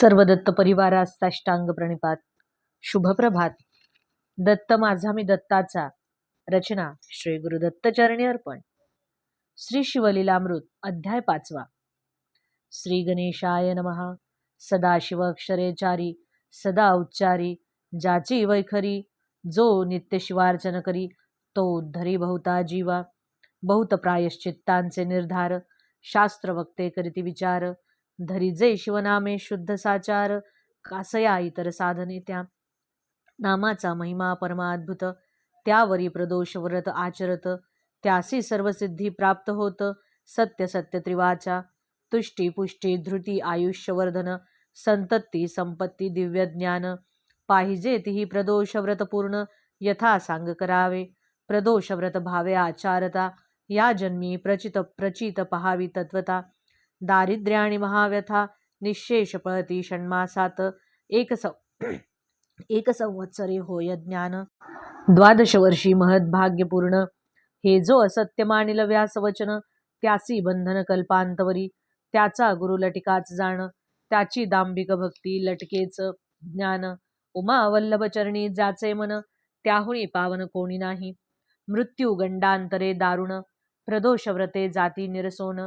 सर्व दत्त परिवारास साष्टांग प्रणिपात. शुभप्रभात दत्त माझा मी दत्ताचा. रचना श्री गुरु दत्तचरणी अर्पण. श्री शिवलीलामृत अध्याय पाचवा. श्री गणेशाय नमः. सदाशिव अक्षरेचारी सदा उच्चारी ज्याची वैखरी जो नित्य शिवार्चन करी तो उद्धरी बहुता जीवा. बहुत प्रायश्चित्तांचे निर्धार शास्त्र वक्ते करीती विचार धरिजे शिवनामे शुद्ध साचार कासया इतर साधने त्या. नामाचा महिमा परमाद्भुत त्यावरी प्रदोष व्रत आचरत त्यासी सर्वसिद्धी प्राप्त होत सत्य सत्य त्रिवाचा. तुष्टी पुष्टी धृती आयुष्यवर्धन संतत्ती संपत्ती दिव्य ज्ञान. पाहिजे तीही प्रदोष व्रत पूर्ण यथा सांग करावे. प्रदोष व्रत भावे आचारता या जन्मी प्रचित प्रचित पहावी तत्वता. दारिद्र्य आणि महाव्यथा निशेष पळती षण्मासात. एक सं एक संवत्सरे होय ज्ञान. द्वादश वर्षी महद्भाग्यपूर्ण हे जो असत्य मानिल व्यासवचन त्यासी बंधन कल्पांतवरी. त्याचा गुरु लटिकाच जाण त्याची दांभिक भक्ती लटकेच ज्ञान. उमा वल्लभ चरणी जाचे मन त्याहुणी पावन कोणी नाही. मृत्यू गंडांतरे दारुण प्रदोष व्रते जाती निरसोन.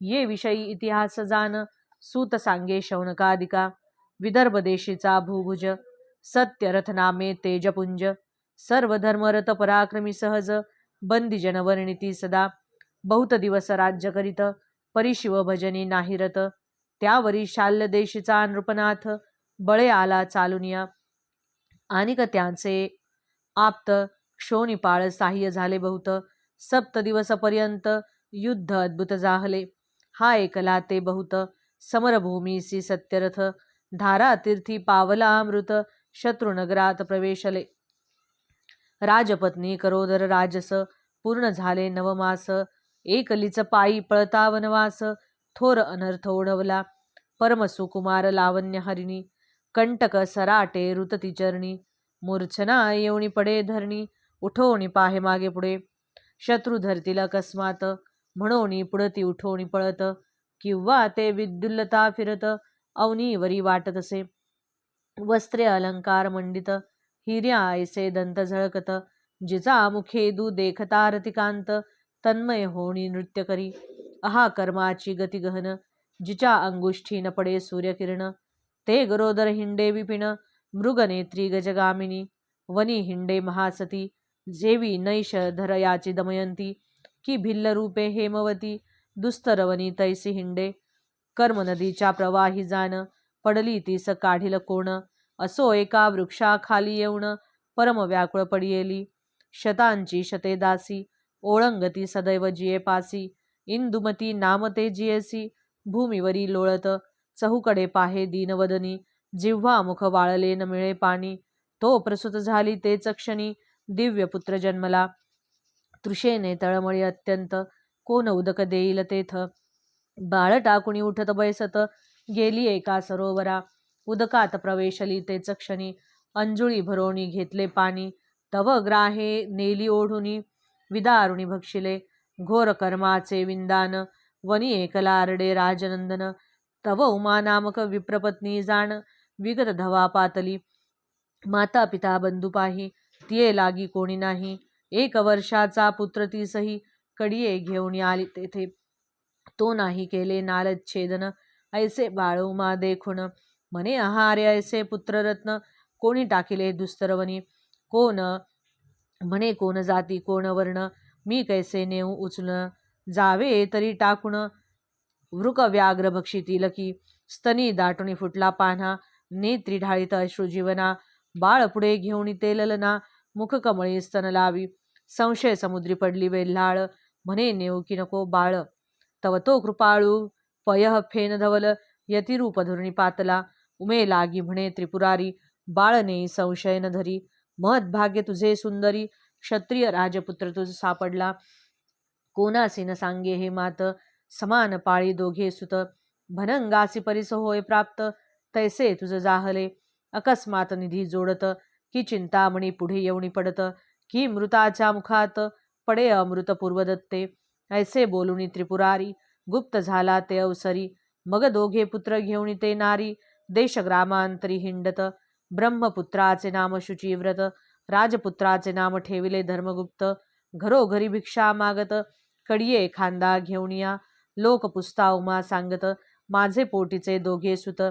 ये विषयी इतिहास जान सूत सांगे शौनकादिका विदर्भ देशीचा भूभुज सत्य रथनामे तेजपुंज सर्व धर्मरथ पराक्रमी सहज बंदी जनवर्णिती सदा बहुत दिवस राज्य करीत परिशिव भजनी नाहीरत त्यावरी शाल्य देशीचा नृपनाथ बळे आला चालुनिया आणिक त्यांचे आप्त क्षोनिपाळ साह्य झाले बहुत सप्त दिवसपर्यंत युद्ध अद्भुत जाहले. हा एकला ते बहुत समरभूमीसी सत्यरथ। धारा तीर्थी शत्रुनगरात प्रवेशले। राजपत्नी करोदर राजस पूर्ण झाले नवमास। एकलीच पायी पळता वनवास थोर अनर्थ ओढवला। परमसुकुमार लावण्य हरिणी कंटक सराटे रुतती चरणी मूर्छना येवणी पडे धरणी उठवणी पाहे मागे पुढे। शत्रू धरतील अकस्मात म्हणोनी पुढती उठवणी पळत किंवा ते विद्युल्लता फिरत अवनीवरी वाटत असे. वस्त्रे अलंकार मंडित हिर्या ऐसे दंत झळकत जिचा मुखे दू देखता रतिकांत तन्मय होणी नृत्य करी. अहा कर्माची गती गहन जिच्या अंगुष्ठी न पडे सूर्यकिरण. ते गरोदर हिंडे विपिण मृगनेत्री गजगामिनी. वनी हिंडे महासती जेवी नैश धरयाची दमयंती. की भिल्ल रूपे हेमवती दुस्तरवनी तैसी हिंडे. कर्म नदीच्या प्रवाही जाण पडली तीस काढील कोण. असो एका वृक्षाखाली येऊन परम व्याकुळ पडियेली. शतांची शते दासी ओळंगती सदैव जिये पासी. इंदुमती नामते जियसी भूमीवरी लोळत. चहूकडे पाहे दीनवदनी जिव्हा मुख वाळले न मिळे पाणी. तो प्रसूत झाली तेच क्षणी दिव्य पुत्र जन्मला. तृषेने तळमळी अत्यंत. कोण उदक देईल तेथ? बाळ टाकुणी उठत बैसत? गेली एका सरोवरा. उदकात प्रवेशली तेच क्षणी. अंजुळी भरोणी घेतले पाणी. तव ग्राहे नेली ओढुनी. विदारुणी भक्षिले. घोर कर्माचे विंदान. वनी एकलारडे राजनंदन. तव उमा नामक विप्रपत्नी जाण. विगत धवा पातली. माता पिता बंधू पाही. तिये लागी कोणी नाही. एक वर्षाचा पुत्र तीसही कडिये घेऊन आली. तेथे तो नाही केले नालच्छेदन ऐसे बाळोमा देखुण म्हणे आहारे ऐसे पुत्ररत्न कोणी टाकिले दुस्तरवनी? कोण म्हणे कोण जाती कोण वर्ण? मी कैसे नेऊ उचल जावे तरी टाकून? वृक व्याघ्र भक्षितील की स्तनी दाटुनी फुटला पान्हा नेत्री ढाळीत अश्रुजीवना बाळ पुढे घेऊन ते मुखकमळी स्तन लावी. संशय समुद्री पडली वेल्हाळ म्हणे नेऊ की नको बाळ. तव तो कृपाळू. पयह फेन धवल. यतिरूप धुरणी पातला. उमे लागी म्हणे त्रिपुरारी. बाळ नेई संशय न धरी. भाग्य तुझे सुंदरी. क्षत्रिय राजपुत्र तुझ सापडला. कोणासी न सांगे हे मात. समान पाळी दोघे सुत. भनंगासी परिस होय प्राप्त. तैसे तुझ जाहले. अकस्मात निधी जोडत. की चिंतामणी पुढे येऊनी पडत की मृताच्या मुखात पडे अमृत पूर्वदत्ते. ऐसे बोलुनी त्रिपुरारी गुप्त झाला ते अवसरी. मग दोघे पुत्र घेऊन ते नारी. देशग्रामांतरी हिंडत. ब्रह्मपुत्राचे नाम शुचिव्रत. राजपुत्राचे नाम ठेविले धर्मगुप्त. घरोघरी भिक्षा मागत. कडिये खांदा घेऊन या. लोक पुस्ता उमा सांगत. माझे पोटीचे दोघे सुत.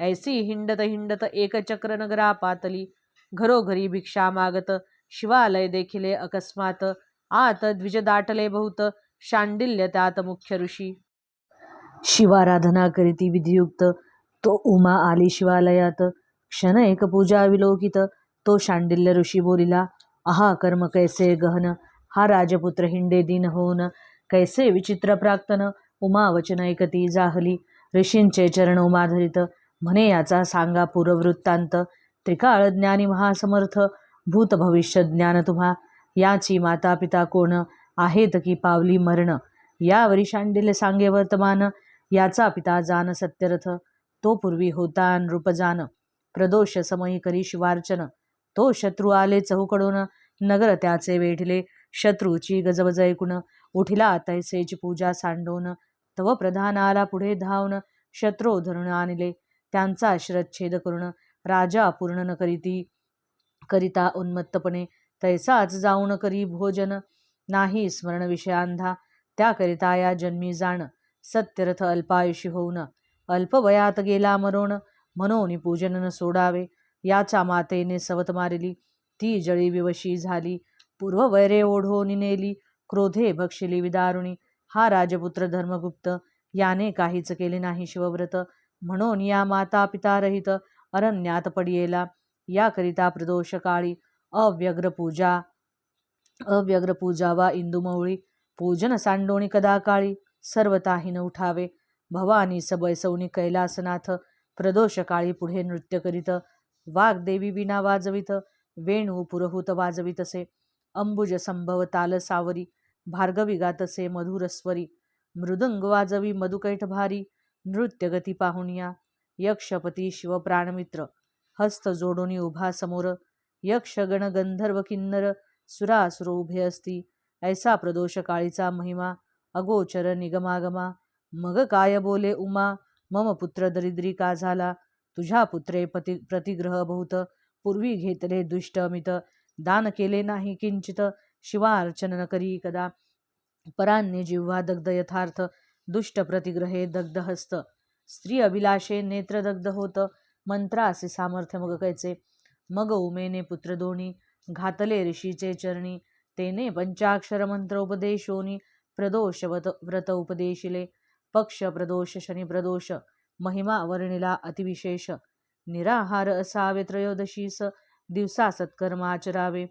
ऐसी हिंडत हिंडत एकचक्र नगरा पातली. घरोघरी भिक्षा मागत शिवालय देखिले अकस्मात. आत द्विज दाटले बहुत शांडिल्य त्यात मुख्य ऋषी. शिवाराधना करीती विधियुक्त तो उमा आली शिवालयात. क्षण एक पूजा विलोकित तो शांडिल्य ऋषी बोलिला आहा कर्म कैसे गहन हा राजपुत्र हिंडे दिन होऊन कैसे विचित्र प्राक्तन उमा वचन ऐकती जाहली. ऋषींचे चरण उमाधरित म्हणे याचा सांगा पूर्ववृत्तांत. त्रिकाळ ज्ञानी महासमर्थ भूत भविष्य ज्ञान तुम्हा. याची माता पिता कोण? आहेत की पावली मरण? यावरी शांडिल्य सांगे वर्तमान. याचा पिता जान सत्यरथ. तो पूर्वी होता नृपजान प्रदोष समयी करी शिवार्चन. तो शत्रू आले चहूकडून. नगर त्याचे वेढले. शत्रूची गजबज ऐकून उठिला तैसेच पूजा सांडून. तव प्रधान आला पुढे धावून. शत्रू धरून आणले. त्यांचा शिरच्छेद करून. राजा पूर्ण न करीती करिता उन्मत्तपणे तैसाच जाऊन करी भोजन. नाही स्मरण विषयांधा त्याकरिता या जन्मी जाण. सत्यरथ अल्पायुषी होऊन अल्पवयात गेला मरोण. म्हणून पूजन न सोडावे याच्या मातेने सवत मारिली. ती जळी विवशी झाली पूर्व वैरे ओढोनी नेली. क्रोधे भक्षिली विदारुणी. हा राजपुत्र धर्मगुप्त याने काहीच केले नाही शिवव्रत. म्हणून या माता पिता रहित अरण्यात पडियेला याकरिता प्रदोष काळी अव्यग्र पूजा अव्यग्र पूजा वा इंदुमौळी पूजन सांडोणी कदाकाळी सर्वताहीन सर्वताही न उठावे. भवानी सबैसवनी कैलासनाथ प्रदोष काळी पुढे नृत्य करीत वाग्देवी विना वाजवित वेणू पुरहूत वाजवितसे अंबुज संभव ताल सावरी भार्गवी गातसे मधुरस्वरी मृदंग वाजवी मधुकैठ भारी नृत्यगती पाहुनिया यक्षपती शिवप्राणमित्र हस्त जोडोनी उभा समोर यक्षगण गंधर्व किन्नर सुरासुर उभे असती ऐसा प्रदोष काळीचा महिमा अगोचर निगमागमा मग काय बोले उमा मम पुत्र दरिद्री का झाला तुझ्या पुत्रे पति प्रतिग्रह बहुत पूर्वी घेतले दुष्ट अमित दान केले नाही किंचित शिवार्चन न करी कदा परान्य जिव्हा दग्ध यथार्थ दुष्ट प्रतिग्रहे दग्ध हस्त स्त्री अभिलाषे नेत्रदग्ध होतं होत मंत्रासे सामर्थ्य मग कैचे मग उमेने पुत्रदोनी घातले ऋषीचे चरणी तेने पंचाक्षर मंत्र उपदेशोनी प्रदोष व्रत व्रत उपदेशिले पक्ष प्रदोष शनी प्रदोष महिमा वर्णिला अतिविशेष निराहार असावे त्रयोदशीस दिवसा सत्कर्म आचरावे.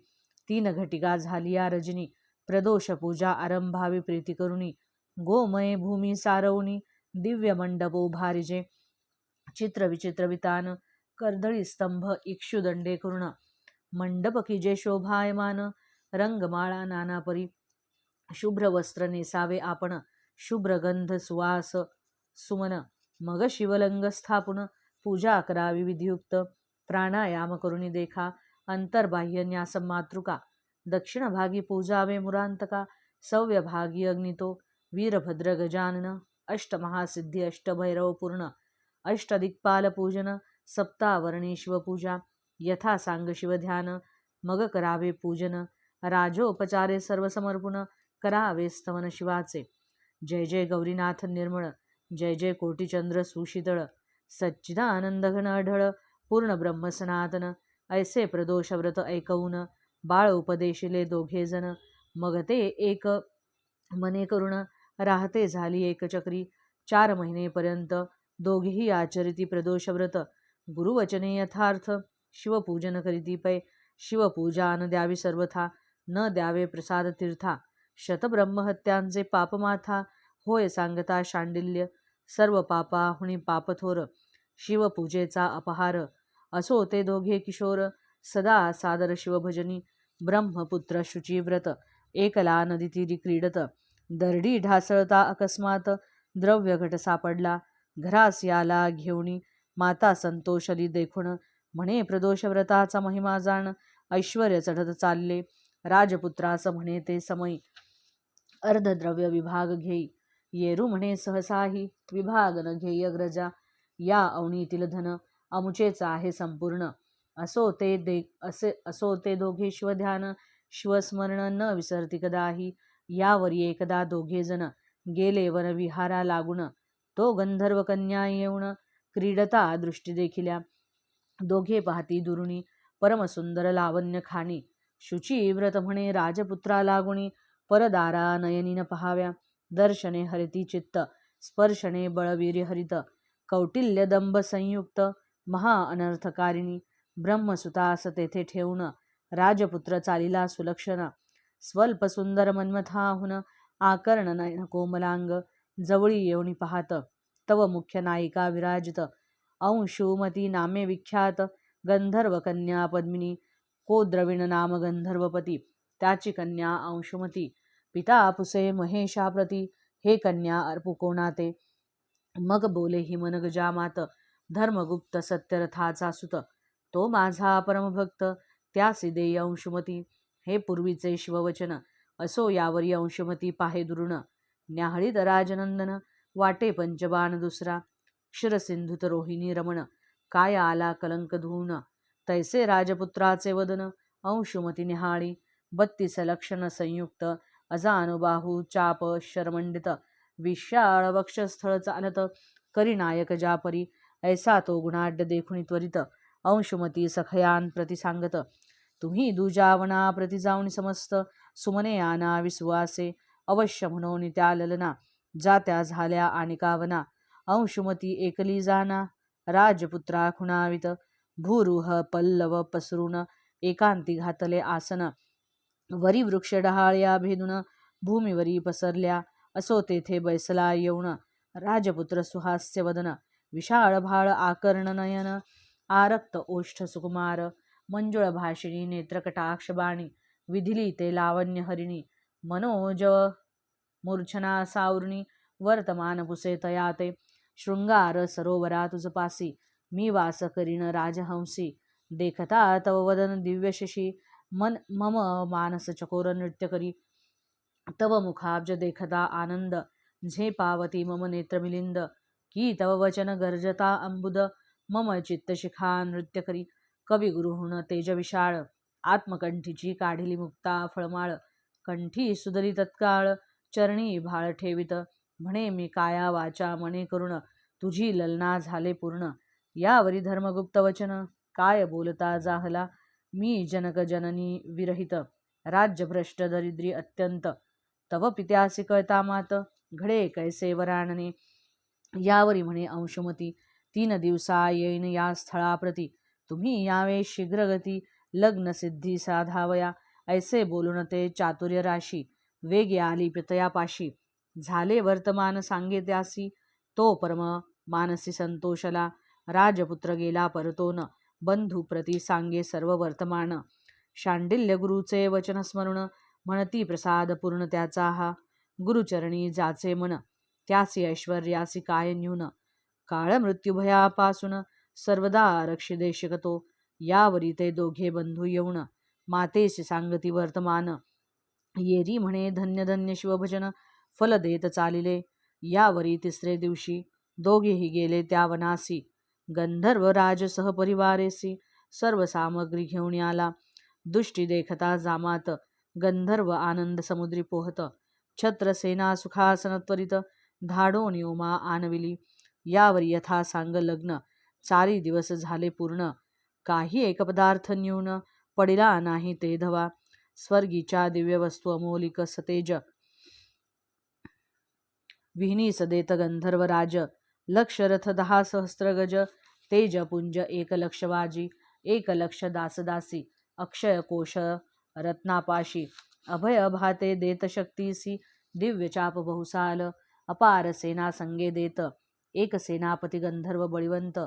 तीन घटिका झाली या रजनी प्रदोष पूजा आरंभावी प्रीती करुणी गोमये भूमी सारवणी दिव्य मंडप वितान कर्दळी स्तंभ इक्षुदंडे करुण. मंडप की जे शोभायमान रंगमाळा नानापरी. शुभ्र वस्त्र नेसावे आपण शुभ्रगंध सुवास. सुमन मग शिवलंग स्थापुन पूजा करावी विधियुक्त. प्राणायाम करुणी देखा अंतर्बाह्य न्यास मातृका. दक्षिणभागी पूजावे मुरांतका सव्यभागी अग्नितो. वीरभद्र गजानन अष्टमहासिद्धी अष्टभैरवपूर्ण अष्टदिक्पालपूजन अष्टदिक्पाल सप्तावर्णी शिवपूजा यथा सांग शिवध्यान मग करावे पूजन राजोपचारे सर्वसमर्पण करावे स्तवन शिवाचे. जय जय गौरीनाथ निर्मळ जय जय कोटीचंद्र सुशीतळ सच्चिदानंद घन अढळ पूर्ण ब्रह्मसनातन ऐसे प्रदोष व्रत ऐकवून बाळ उपदेशिले दोघे जण मग ते एक मने करुण राहते झाली एकचक्री. चार महिनेपर्यंत दोघेही आचरिती प्रदोष व्रत गुरुवचने यथार्थ शिवपूजन करीती पै. शिवपूजा न द्यावी सर्वथा न द्यावे प्रसाद तीर्था. शतब्रह्महत्यांचे पापमाथा होय सांगता शांडिल्य. सर्व पापा हुणी पापथोर शिवपूजेचा अपहार. असो ते दोघे किशोर सदा सादर शिवभजनी. ब्रह्मपुत्र शुचिव्रत एकला नदीतीरी क्रीडत. दरडी ढासळता अकस्मात द्रव्य घट सापडला. घरास याला घेऊनी माता संतोषली देखून म्हणे प्रदोष व्रताचा महिमा जाण ऐश्वर चढत चालले. राजपुत्रास म्हणे ते समयी. अर्धद्रव्य विभाग घेई. येरू म्हणे सहसाही विभाग न घेई अग्रजा. या अवनीतील धन अमुचेच आहे संपूर्ण. असो ते दे असे असो ते दोघे शिवध्यान. शिवस्मरण न विसरती कदाही. यावरी एकदा दोघेजण गेले वनविहारा लागून. तो गंधर्व कन्या येऊन क्रीडता दृष्टी देखिल्या. दोघे पाहती दुरुणी परमसुंदर लावण्य खाणी. शुची व्रत म्हणे राजपुत्रा लागुणी परदारा नयनीन पहाव्या. दर्शने हरिती चित्त स्पर्शने बळवीर हरित. कौटिल्य दंभ संयुक्त महा अनर्थकारिणी. ब्रह्मसुतास तेथे ठेवून राजपुत्र चालिला सुलक्षण. स्वल्प सुंदर मन्मथाहुन आकर्ण नयन कोमलांग जवळी येऊनी पाहत. तव मुख्य नायिका विराजित. अंशुमती नामे विख्यात. गंधर्व कन्या पद्मिनी. को द्रविण नाम गंधर्वपती. त्याची कन्या अंशुमती पिता पुसे महेशाप्रती. हे कन्या अर्पुकोणाते मग बोले हिमनग जामात धर्मगुप्त सत्यरथाचा सुत. तो माझा परमभक्त. त्यासी देय अंशुमती हे पूर्वीचे शिववचन. असो यावरी अंशुमती पाहे दुरुण. न्याहळीत राजनंदन वाटे पंचबाण दुसरा. क्षीरसिंधुत रोहिणी रमण. काय आला कलंक धुवून तैसे राजपुत्राचे वदन. अंशुमती निहाळी. बत्तीस लक्षण संयुक्त. अजानुबाहू चाप शरमंडित. विशाळ वक्षस्थळ चालत करी नायक जापरी. ऐसा तो गुणाढ्य देखुनी त्वरित. अंशुमती सखयान प्रति सांगत. तुम्ही दुजावना प्रति जाऊन समस्त सुमने आना विश्वासे अवश्य म्हणून त्या ललना जात्या झाल्या आणि कावना अंशुमती एकली जाना राजपुत्रा खुणावित भूरुह पल्लव पसरून एकांती घातले आसन वरी वृक्ष डहाळ्या भेदून भूमीवरी पसरल्या असो तेथे बैसला येऊन राजपुत्र सुहास्य वदन विशाळ भाळ आकर्ण नयन आरक्त ओष्ठ सुकुमार मंजुळ भाषिणी विधिली ते लावण्य हरिणी मनोज मूर्छना सावरुणी वर्तमान पुसे तयाते शृंगार सरोवरा तुझपासी मी वास करीन राजहंसी देखता तव वदन दिव्यशशी मन मम मानस चकोर नृत्य करी तव मुखाब्ज देखता आनंद झे पावती मम नेत्र मिलिंद की तव वचन गर्जता अंबुद मम चित्तशिखा नृत्य करी कविगुरु गुरुहुण तेज विशाळ आत्मकंठीची काढिली मुक्ता फळमाळ. कंठी सुदरी तत्काळ. चरणी भाळ ठेवित. म्हणे मी काया वाचा मने करुण. तुझी ललना झाले पूर्ण. यावरी धर्मगुप्त वचन. काय बोलता जाहला? मी जनक जननी विरहित. राज्यभ्रष्ट दरिद्री अत्यंत. तव पित्यासी कळता मात. घडे कैसे वराणने यावरी म्हणे अंशुमती. तीन दिवसा येईन या स्थळाप्रती. तुम्ही यावे शीघ्रगती लग्न सिद्धी साधावया. ऐसे बोलून ते चातुर्य राशी. वेगे आली पितयापाशी. झाले वर्तमान सांगे त्यासी. तो परम मानसी संतोषला. राजपुत्र गेला परतोन. बंधू प्रती सांगे सर्व वर्तमान. शांडिल्य गुरुचे वचन स्मरण. म्हणती प्रसाद पूर्ण त्याचा हा गुरुचरणी जाचे मन. त्यासी ऐश्वर्यासी काय न्यून. काळ मृत्यूभयापासून सर्वदा रक्षिदे शिकतो. यावरी ते दोघे बंधू येऊन मातेस सांगती वर्तमान. येरी म्हणे धन्य धन्य शिवभजन फल देत चालिले. यावरी तिसरे दिवशी दोघेही गेले त्या वनासी. गंधर्व राज सहपरिवारेसी सर्व सामग्री घेऊन आला. दुष्टी देखता जामात. गंधर्व आनंद समुद्री पोहत. छत्रसेना सुखासन त्वरित धाडोनी उमा आणविली. यावर यथा सांग लग्न. चारी दिवस झाले पूर्ण. काही एक पदार्थ न्यून पडिला नाही ते धवा. स्वर्गीच्या दिव्य वस्तू अमोलिक सतेज. विहिनी सदेत गंधर्व राज. लक्ष रथ दहा सहस्त्र गज. तेज पुंज एक लक्ष वाजी. एक लक्ष दासदासी अक्षय कोश रत्नापाशी. अभय भाते देत शक्तीसी. दिव्य चाप बहुसाल. अपार सेना संगे देत. एक सेनापती गंधर्व बळीवंत.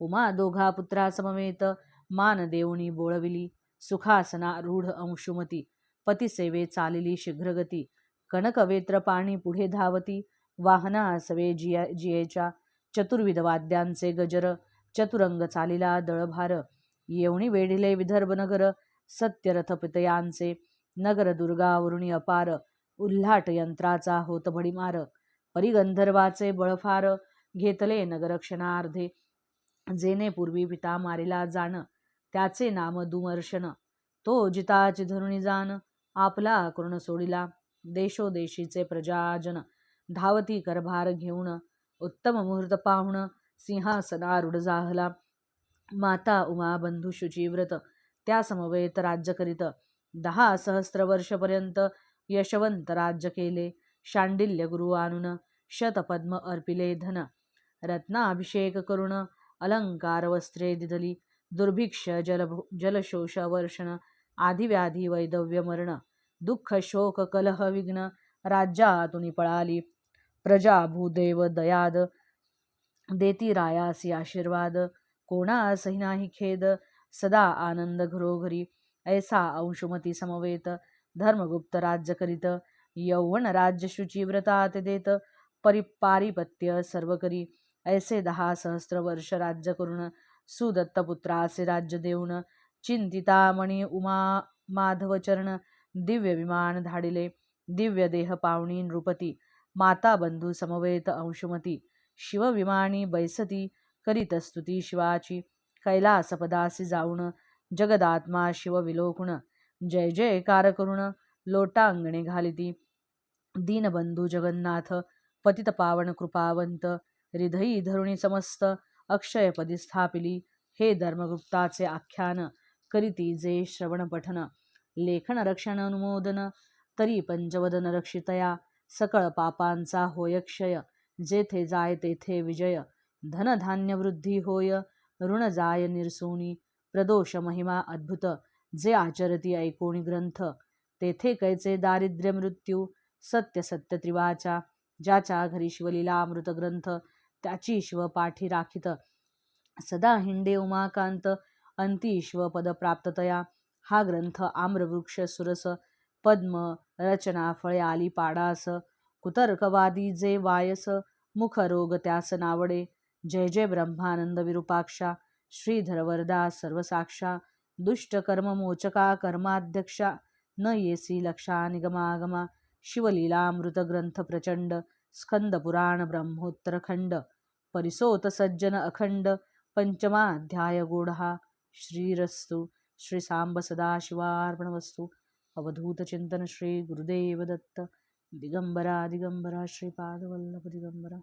उमा दोघा पुत्रासमवेत मान देवणी बोळविली. सुखासना रूढ अंशुमती. पतिसेवे चालिली शीघ्रगती. कनकवेत्र पाणी पुढे धावती. वाहना सवे जिया जियेच्या. चतुर्विध वाद्यांचे गजर. चतुरंग चालिला दळभार. येवणी वेढिले विदर्भ नगर. सत्यरथ पितयांचे. नगर दुर्गावरुणी अपार. उल्हाट यंत्राचा होत भडीमार. परिगंधर्वाचे बळफार. घेतले नगरक्षणार्धे. जेणे जेने पूर्वी पिता मारिला जाण त्याचे नाम दुमर्शन तो जिताची धरुणी जाण आपला करुण सोडिला. देशोदेशीचे प्रजाजन धावती करभार घेऊन उत्तम मुहूर्त पाहुण सिंहासनारूढ जाहला माता उमा बंधू शुचिव्रत त्या समवेत राज्य करीत. दहा सहस्र वर्षपर्यंत यशवंत राज्य केले. शांडिल्य गुरु आणून शतपद्म अर्पिले धन. रत्नाभिषेक करुण अलंकार वस्त्रे दिदली दुर्भिक्ष जल जलशोष वर्षण आदिव्याधी वैदव्य मरण दुःख शोक कलह विघ्न राज्यातून पळाली. प्रजा भूदेव दयाद देती रायासी आशीर्वाद कोणासही नाही खेद सदा आनंद घरोघरी ऐसा अंशुमती समवेत धर्मगुप्त राज्य करीत यौवन राज्य शुची व्रतात देत परिपारिपत्य सर्व करी ऐसे दहा सहस्त्र वर्ष राज्य करून सुदत्त असे राज्य देऊन चिंतितामणी उमा माधवचरण दिव्य विमान धाडिले दिव्य देह पावणी नृपती माता बंधू समवेत अंशुमती शिवविमानी बैसती करीत स्तुती शिवाची कैलासपदासी जाऊन जगदात्मा शिव विलोकुण जय जयकार करुण लोटांगणे घालिती दीनबंधू जगन्नाथ पतित पावन कृपावंत हृदयी धरुणी समस्त अक्षयपदी स्थापिली. हे धर्मगुप्ताचे आख्यान करीती जे श्रवण पठन लेखन रक्षण अनुमोदन तरी पंचवदन रक्षितया. सकळ पापांचा होय क्षय जेथे जाय तेथे विजय. धनधान्य वृद्धी होय ऋण जाय निरसोनी. प्रदोष महिमा अद्भुत जे आचरती ऐकोणी ग्रंथ. तेथे कैचे दारिद्र्य मृत्यू सत्य सत्य त्रिवाचा ज्याच्या घरी शिवलीला अमृत ग्रंथ. त्याची शिवपाठी राखित. सदा हिंडे उमाकांत अंती शिवपद प्राप्ततया हा ग्रंथ आम्रवृक्ष सुरस पद्म रचना फळे आली पाडास. कुतर्कवादी जे वायस मुख रोग त्यास नावडे. जय जय ब्रह्मानंद विरूपाक्षा. श्रीधरवरदा सर्वसाक्षा. दुष्ट कर्म मोचका कर्माध्यक्षा. न येसी लक्षा निगमागमा. शिवलीलामृत ग्रंथ प्रचंड. स्कंद पुराण ब्रह्मोत्तरखंड परिसोत सज्जन अखंड पंचमाध्याय गोढहा श्रीरस्तु श्री सांब सदाशिवार्पणवस्तू अवधूत चिंतन श्री गुरुदेव दत्त दिगंबरा दिगंबरा श्रीपादवल्लभ दिगंबरा